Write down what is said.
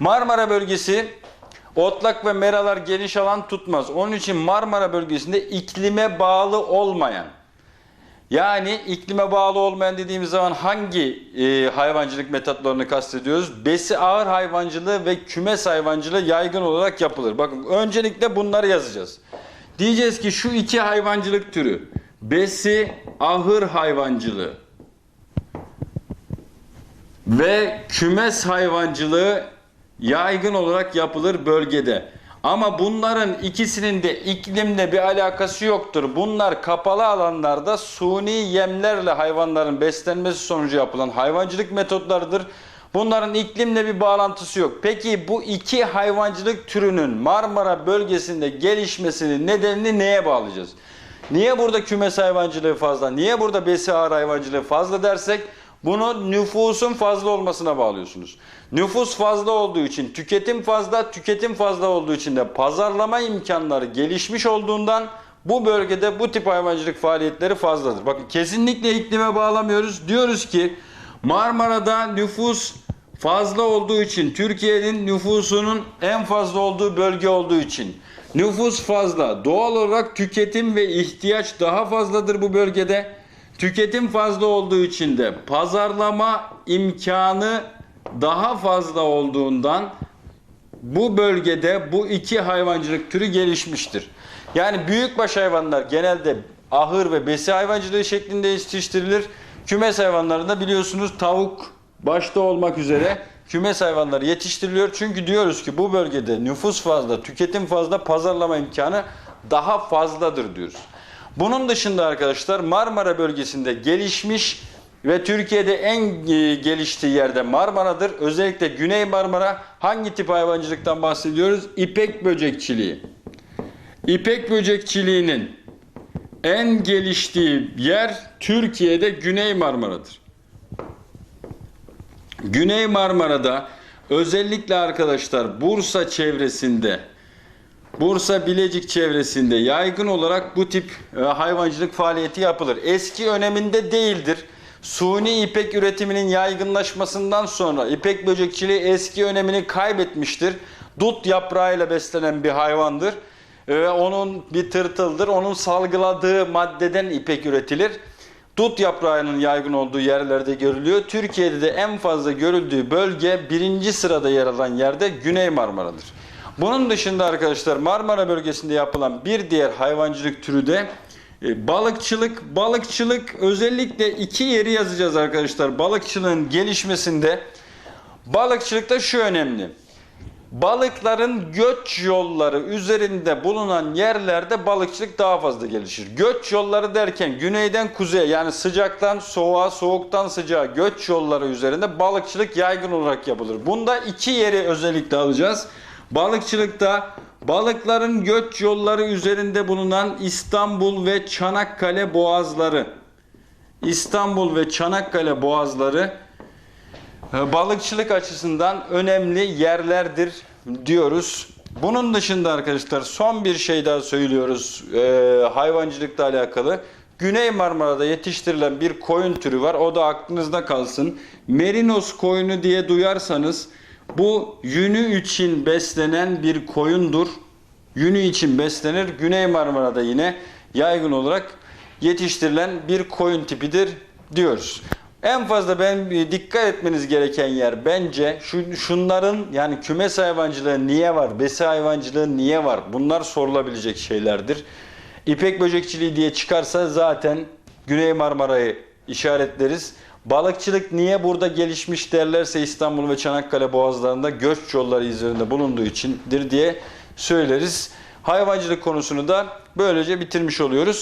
Marmara bölgesi otlak ve meralar geniş alan tutmaz. Onun için Marmara bölgesinde iklime bağlı olmayan yani iklime bağlı olmayan dediğimiz zaman hangi e, hayvancılık metotlarını kastediyoruz? Besi ağır hayvancılığı ve kümes hayvancılığı yaygın olarak yapılır. Bakın öncelikle bunları yazacağız. Diyeceğiz ki şu iki hayvancılık türü besi ahır hayvancılığı ve kümes hayvancılığı yaygın olarak yapılır bölgede. Ama bunların ikisinin de iklimle bir alakası yoktur. Bunlar kapalı alanlarda suni yemlerle hayvanların beslenmesi sonucu yapılan hayvancılık metotlarıdır. Bunların iklimle bir bağlantısı yok. Peki bu iki hayvancılık türünün Marmara bölgesinde gelişmesinin nedenini neye bağlayacağız? Niye burada kümes hayvancılığı fazla? Niye burada besi ağır hayvancılığı fazla dersek bunu nüfusun fazla olmasına bağlıyorsunuz. Nüfus fazla olduğu için, tüketim fazla, tüketim fazla olduğu için de pazarlama imkanları gelişmiş olduğundan bu bölgede bu tip hayvancılık faaliyetleri fazladır. Bakın kesinlikle iklime bağlamıyoruz. Diyoruz ki Marmara'da nüfus fazla olduğu için, Türkiye'nin nüfusunun en fazla olduğu bölge olduğu için nüfus fazla. Doğal olarak tüketim ve ihtiyaç daha fazladır bu bölgede. Tüketim fazla olduğu için de pazarlama imkanı daha fazla olduğundan bu bölgede bu iki hayvancılık türü gelişmiştir. Yani büyükbaş hayvanlar genelde ahır ve besi hayvancılığı şeklinde yetiştirilir. Kümes hayvanlarında biliyorsunuz tavuk başta olmak üzere kümes hayvanları yetiştiriliyor. Çünkü diyoruz ki bu bölgede nüfus fazla, tüketim fazla, pazarlama imkanı daha fazladır diyoruz. Bunun dışında arkadaşlar Marmara bölgesinde gelişmiş ve Türkiye'de en e, geliştiği yerde Marmara'dır. Özellikle Güney Marmara hangi tip hayvancılıktan bahsediyoruz? İpek böcekçiliği. İpek böcekçiliğinin en geliştiği yer Türkiye'de Güney Marmara'dır. Güney Marmara'da özellikle arkadaşlar Bursa çevresinde Bursa Bilecik çevresinde yaygın olarak bu tip e, hayvancılık faaliyeti yapılır. Eski öneminde değildir. Suni ipek üretiminin yaygınlaşmasından sonra ipek böcekçiliği eski önemini kaybetmiştir. Dut yaprağıyla beslenen bir hayvandır. Ee, onun bir tırtıldır. Onun salgıladığı maddeden ipek üretilir. Dut yaprağının yaygın olduğu yerlerde görülüyor. Türkiye'de de en fazla görüldüğü bölge birinci sırada yer alan yerde Güney Marmara'dır. Bunun dışında arkadaşlar Marmara bölgesinde yapılan bir diğer hayvancılık türü de e, balıkçılık. Balıkçılık özellikle iki yeri yazacağız arkadaşlar. Balıkçılığın gelişmesinde balıkçılıkta şu önemli. Balıkların göç yolları üzerinde bulunan yerlerde balıkçılık daha fazla gelişir. Göç yolları derken güneyden kuzeye yani sıcaktan soğuğa, soğuktan sıcağa göç yolları üzerinde balıkçılık yaygın olarak yapılır. Bunda iki yeri özellikle alacağız. Balıkçılıkta balıkların göç yolları üzerinde bulunan İstanbul ve Çanakkale boğazları. İstanbul ve Çanakkale boğazları e, balıkçılık açısından önemli yerlerdir diyoruz. Bunun dışında arkadaşlar son bir şey daha söylüyoruz e, hayvancılıkla alakalı. Güney Marmara'da yetiştirilen bir koyun türü var. O da aklınızda kalsın. Merinos koyunu diye duyarsanız bu yünü için beslenen bir koyundur. Yünü için beslenir. Güney Marmara'da yine yaygın olarak yetiştirilen bir koyun tipidir diyoruz. En fazla ben dikkat etmeniz gereken yer bence şu, şunların yani kümes hayvancılığı niye var, besi hayvancılığı niye var? Bunlar sorulabilecek şeylerdir. İpek böcekçiliği diye çıkarsa zaten Güney Marmara'yı işaretleriz. Balıkçılık niye burada gelişmiş derlerse İstanbul ve Çanakkale boğazlarında göç yolları üzerinde bulunduğu içindir diye söyleriz. Hayvancılık konusunu da böylece bitirmiş oluyoruz.